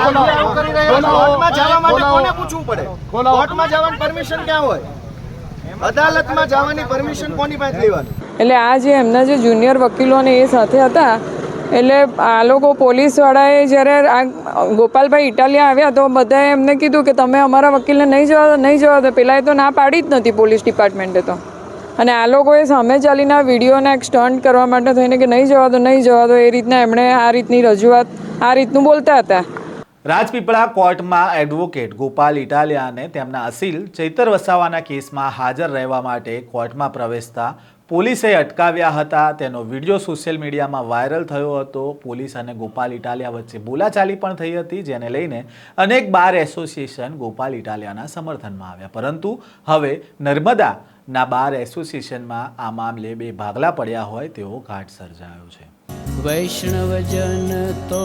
કોર્ટમાં જવા માટે કોને પૂછવું પડે? કોર્ટમાં જવાની પરમિશન ક્યાં હોય? અદાલતમાં જવાની પરમિશન કોની પાસે લેવાની? એટલે આ જે એમના જે જુનિયર વકીલોને એ સાથે હતા એટલે આ લોકો પોલીસવાળાએ જ્યારે આ ગોપાલભાઈ ઇટાલિયા આવ્યા તો બધાએ એમને કીધું કે તમે અમારા વકીલને નહીં જવા દો નહીં જવા દો. પેલા એ તો ના પાડી જ નથી પોલીસ ડિપાર્ટમેન્ટે તો. અને આ લોકોએ સામે ચાલીને આ વિડીયોને એક સ્ટન્ટ કરવા માટે થઈને કે નહીં જવા દો નહીં જવા દો એ રીતના એમણે આ રીતની રજૂઆત આ રીતનું બોલતા હતા. રાજપીપળા કોર્ટમાં એડવોકેટ ગોપાલ ઇટાલિયાને તેમના અસીલ ચૈતર વસાવાના કેસમાં હાજર રહેવા માટે કોર્ટમાં પ્રવેશતા પોલીસે અટકાવ્યા હતા. તેનો વીડિયો સોશિયલ મીડિયામાં વાયરલ થયો હતો. પોલીસ અને ગોપાલ ઇટાલિયા વચ્ચે બોલાચાલી પણ થઈ હતી, જેને લઈને અનેક બાર એસોસિએશન ગોપાલ ઇટાલિયાના સમર્થનમાં આવ્યા. પરંતુ હવે નર્મદાના બાર એસોસિએશનમાં આ મામલે બે ભાગલા પડ્યા હોય તેવો ઘાટ સર્જાયો છે. વૈષ્ણવજન તો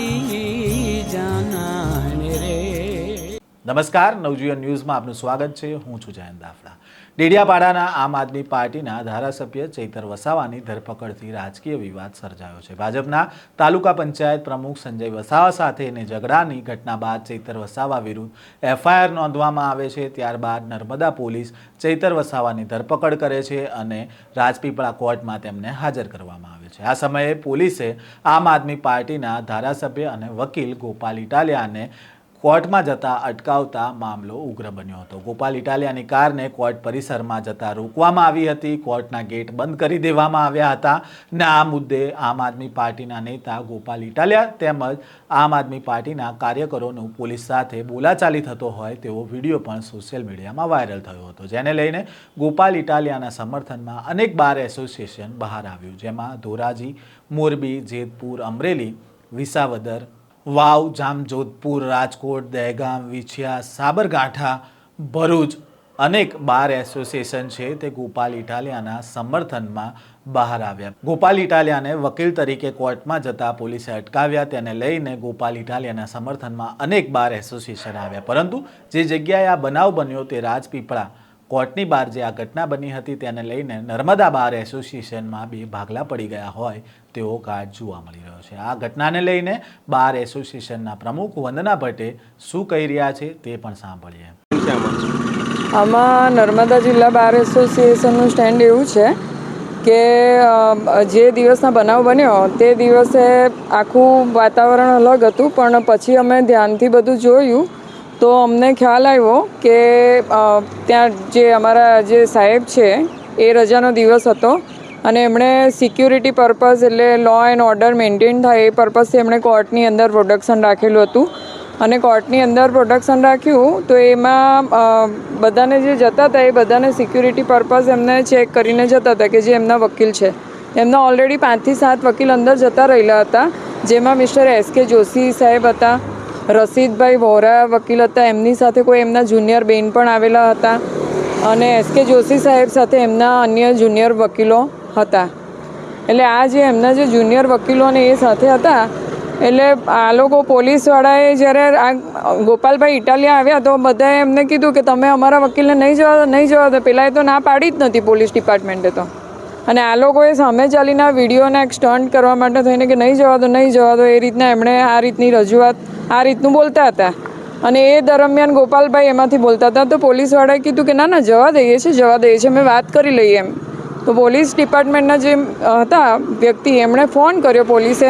નમસ્કાર, નવજીવન ન્યૂઝમાં આપનું સ્વાગત છે. હું છું જયંત દાફડા. ડેડિયાપાડાના આમ આદમી પાર્ટીના ધારાસભ્ય ચૈતર વસાવાની ધરપકડથી રાજકીય વિવાદ સર્જાયો છે. ભાજપના તાલુકા પંચાયત પ્રમુખ સંજય વસાવા સાથેની ઝઘડાની ઘટના બાદ ચૈતર વસાવા વિરુદ્ધ એફઆઈઆર નોંધવામાં આવે છે. ત્યારબાદ નર્મદા પોલીસ ચૈતર વસાવાની ધરપકડ કરે છે અને રાજપીપળા કોર્ટમાં તેમને હાજર કરવામાં આવે છે. આ સમયે પોલીસે આમ આદમી પાર્ટીના ધારાસભ્ય અને વકીલ ગોપાલ ઇટાલિયાને કોર્ટમાં જતા અટકાવતા મામલો ઉગ્ર બન્યો હતો. ગોપાલ ઇટાલિયાની કારને કોર્ટ પરિસરમાં જતા રોકવામાં આવી હતી. કોર્ટના ગેટ બંધ કરી દેવામાં આવ્યા હતા ને આ મુદ્દે આમ આદમી પાર્ટીના નેતા ગોપાલ ઇટાલિયા તેમજ આમ આદમી પાર્ટીના કાર્યકરોનું પોલીસ સાથે બોલાચાલી થતો હોય તેવો વીડિયો પણ સોશિયલ મીડિયામાં વાયરલ થયો હતો. જેને લઈને ગોપાલ ઇટાલિયાના સમર્થનમાં અનેક બાર એસોસિએશન બહાર આવ્યું, જેમાં ધોરાજી, મોરબી, જેતપુર, અમરેલી, વિસાવદર વાવ, જામજોધપુર, રાજકોટ, દહેગામ, વિછિયા, સાબરકાંઠા, ભરૂચ અનેક બાર એસોસિએશન છે તે ગોપાલ ઇટાલિયાના સમર્થનમાં બહાર આવ્યા. ગોપાલ ઇટાલિયાને વકીલ તરીકે કોર્ટમાં જતા પોલીસે અટકાવ્યા. તેને લઈને ગોપાલ ઇટાલિયાના સમર્થનમાં અનેક બાર એસોસિએશન આવ્યા. પરંતુ જે જગ્યાએ આ બનાવ બન્યો તે રાજપીપળા કોર્ટની બહાર જે આ ઘટના બની હતી તેને લઈને નર્મદા બાર એસોસિએશનમાં બે ભાગલા પડી ગયા હોય તેવો કાર્ડ જોવા મળી રહ્યો છે. આ ઘટનાને લઈને બાર એસોસિએશનના પ્રમુખ વંદના ભટ્ટે શું કહી રહ્યા છે તે પણ સાંભળીએ. આમાં નર્મદા જિલ્લા બાર એસોસિએશનનું સ્ટેન્ડ એવું છે કે જે દિવસના બનાવ બન્યો તે દિવસે આખું વાતાવરણ અલગ હતું, પણ પછી અમે ધ્યાનથી બધું જોયું તો અમને ખ્યાલ આવ્યો કે ત્યાં જે અમારા જે સાહેબ છે, એ રજાનો દિવસ હતો અને એમણે સિક્યુરિટી પર્પઝ એટલે લો એન્ડ ઓર્ડર મેન્ટેન થાય એ પર્પઝથી એમણે કોર્ટની અંદર પ્રોડક્શન રાખેલું હતું. અને કોર્ટની અંદર પ્રોડક્શન રાખ્યું તો એમાં બધાને જે જતા હતા એ બધાને સિક્યુરિટી પર્પઝ એમને ચેક કરીને જતા હતા કે જે એમના વકીલ છે. એમના ઓલરેડી પાંચથી સાત વકીલ અંદર જતા રહેલા હતા, જેમાં મિસ્ટર એસ કે જોશી સાહેબ હતા રસીદભાઈ વોરા, વકીલ હતા. એમની સાથે કોઈ એમના જુનિયર બેન પણ આવેલા હતા. અને એસ કે જોશી સાહેબ સાથે એમના અન્ય જુનિયર વકીલો હતા. એટલે આ જે એમના જે જુનિયર વકીલો ને એ સાથે હતા, એટલે આ લોકો પોલીસવાળાએ જ્યારે આ ગોપાલભાઈ ઇટાલિયા આવ્યા તો બધાએ એમને કીધું કે તમે અમારા વકીલને નહીં જવા નહીં જવા દો. પહેલાં એ તો ના પાડી જ નથી પોલીસ ડિપાર્ટમેન્ટે તો. અને આ લોકોએ સામે ચાલીને વિડીયોને સ્ટન્ટ કરવા માટે થઈને કે નહીં જવા દો, નહીં જવા દો, એ રીતના એમણે આ રીતની રજૂઆત, આ રીતનું બોલતા હતા. અને એ દરમિયાન ગોપાલભાઈ એમાંથી બોલતા હતા, તો પોલીસવાળાએ કીધું કે ના ના, જવા દઈએ છીએ, જવા દઈએ છીએ, અમે વાત કરી લઈએ એમ. તો પોલીસ ડિપાર્ટમેન્ટના જે હતા વ્યક્તિ, એમણે ફોન કર્યો પોલીસે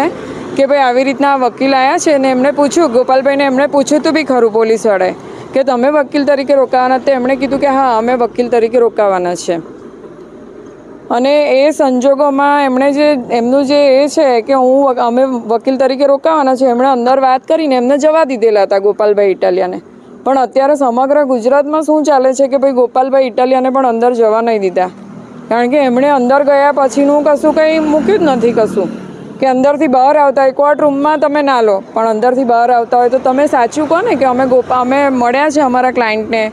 કે ભાઈ આવી રીતના વકીલ આવ્યા છે ને એમણે પૂછ્યું, ગોપાલભાઈને એમણે પૂછ્યું તું બી ખરું પોલીસવાળાએ, કે તમે વકીલ તરીકે રોકાવાના તો એમણે કીધું કે હા, અમે વકીલ તરીકે રોકાવાના છે. અને એ સંજોગોમાં એમણે જે, એમનું જે એ છે કે હું અમે વકીલ તરીકે રોકાવાના છે એમણે અંદર વાત કરીને એમને જવા દીધેલા હતા ગોપાલભાઈ ઇટાલિયાને. પણ અત્યારે સમગ્ર ગુજરાતમાં શું ચાલે છે કે ભાઈ ગોપાલભાઈ ઇટાલિયાને પણ અંદર જવા નહીં દીધા. કારણ કે એમણે અંદર ગયા પછીનું કશું કંઈ મૂક્યું જ નથી કશું. કે અંદરથી બહાર આવતા હોય, કોર્ટ રૂમમાં તમે ના લો, પણ અંદરથી બહાર આવતા હોય તો તમે સાચું કહો ને કે અમે ગોપા, અમે મળ્યા છે અમારા ક્લાયન્ટને.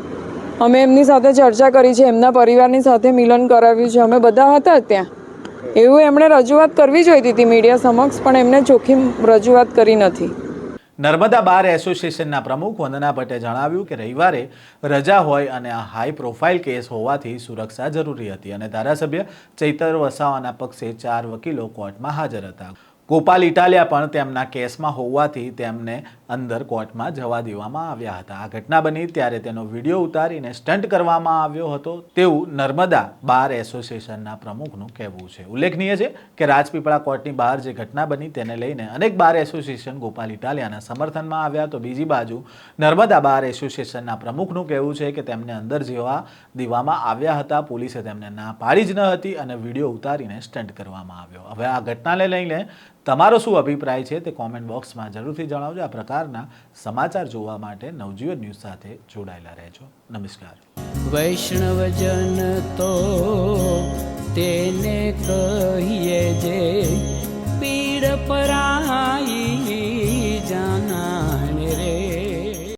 અમે એમની સાથે ચર્ચા કરી છે, એમના પરિવારની સાથે મિલન કરાવ્યું છે. અમે બધા હતા ત્યાં. એવું એમણે રજૂઆત કરવી જોઈતી હતી મીડિયા સમક્ષ, પણ એમને ચોખ્ખી રજૂઆત કરી નથી. નર્મદા બાર એસોસિએશનના પ્રમુખ વંદના ભટ્ટે જણાવ્યું કે રવિવારે રજા હોય અને આ હાઈ પ્રોફાઇલ કેસ હોવાથી સુરક્ષા જરૂરી હતી અને ધારાસભ્ય ચૈતર વસાવાના પક્ષે ચાર વકીલો કોર્ટમાં હાજર હતા. ગોપાલ ઇટાલિયા પણ તેમના કેસમાં હોવાથી તેમને અંદર કોર્ટમાં જવા દેવામાં આવ્યા હતા. આ ઘટના બની ત્યારે તેનો વીડિયો ઉતારીને સ્ટન્ટ કરવામાં આવ્યો હતો તેવું નર્મદા બાર એસોસિએશનના પ્રમુખનું કહેવું છે. ઉલ્લેખનીય છે કે રાજપીપળા કોર્ટની બહાર જે ઘટના બની તેને લઈને અનેક બાર એસોસિએશન ગોપાલ ઇટાલિયાના સમર્થનમાં આવ્યા તો બીજી બાજુ નર્મદા બાર એસોસિએશનના પ્રમુખનું કહેવું છે કે તેમને અંદર જેવા દેવામાં આવ્યા હતા. પોલીસે તેમને ના પાડી જ ન હતી અને વીડિયો ઉતારીને સ્ટન્ટ કરવામાં આવ્યો. હવે આ ઘટનાને લઈને તમારો શું અભિપ્રાય છે તે કોમેન્ટ બોક્સમાં જરૂરથી જણાવજો. આ પ્રકારના સમાચાર જોવા માટે નવજીવન ન્યૂઝ સાથે જોડાયેલા રહેજો. નમસ્કાર. વૈષ્ણવજન તો તેને કહીએ જે પીડ પરાઈ